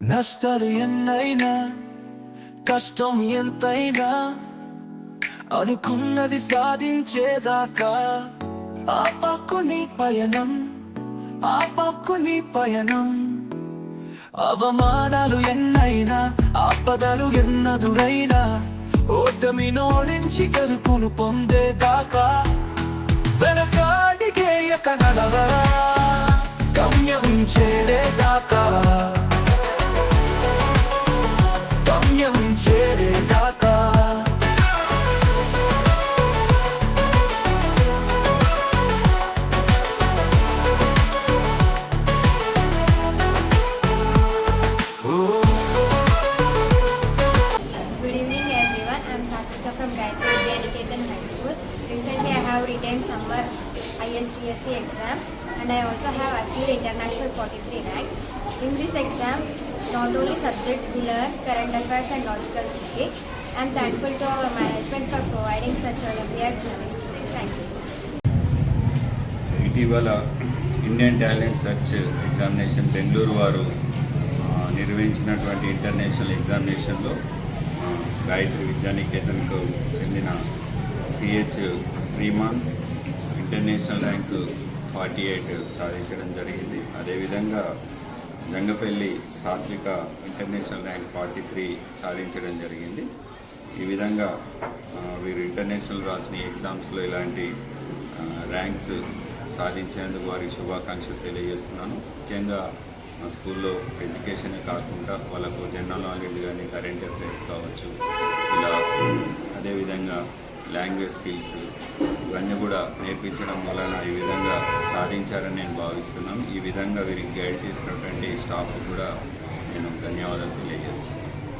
నష్టాలు ఎన్నైనా కష్టం ఎంతైనా అనుకున్నది సాధించేదాకా ఆ పక్కుని పయనం ఆ పక్కుని పయనం అవమానాలు ఎన్నైనా ఆపదలు ఎన్నదురైనా ఓటమి నోడించి గెలుపును పొందేదాకా వెనకాడిగేయక నడవరా గమ్యం చేరేదాకా written summer ISDSC exam and I also have achieved international 43 rank. In this exam, not only subject we learn current affairs and logical thinking. I am thankful to our management for providing such Olympiads knowledge to me. Thank you. ఇటీవల Indian talent search examination Bengaluru వారు ఆ, నిర్వహించినటువంటి international ఎగ్జామినేషన్లో ఆ, గాయత్రి విద్యానికేతన్కు చెందిన CH Sriman international rank forty eight సాధించడం జరిగింది. అదేవిధంగా జంగపల్లి సాత్విక ఇంటర్నేషనల్ ర్యాంక్ ఫార్టీ త్రీ సాధించడం జరిగింది. ఈ విధంగా వీరు ఇంటర్నేషనల్ రాసిన ఎగ్జామ్స్లో ఇలాంటి ర్యాంక్స్ సాధించేందుకు వారికి శుభాకాంక్షలు తెలియజేస్తున్నాను. ముఖ్యంగా మా స్కూల్లో ఎడ్యుకేషనే కాకుండా వాళ్ళకు జనరల్ నాలెడ్జ్ కానీ కరెంట్ అఫైర్స్ కావచ్చు ఇలా అదేవిధంగా లాంగ్వేజ్ స్కిల్స్ ఇవన్నీ కూడా నేర్పించడం వలన ఈ విధంగా సాధించారని నేను భావిస్తున్నాను. ఈ విధంగా వీరికి గైడ్ చేసినటువంటి స్టాఫ్ కూడా నేను ధన్యవాదాలు తెలియజేస్తున్నాను.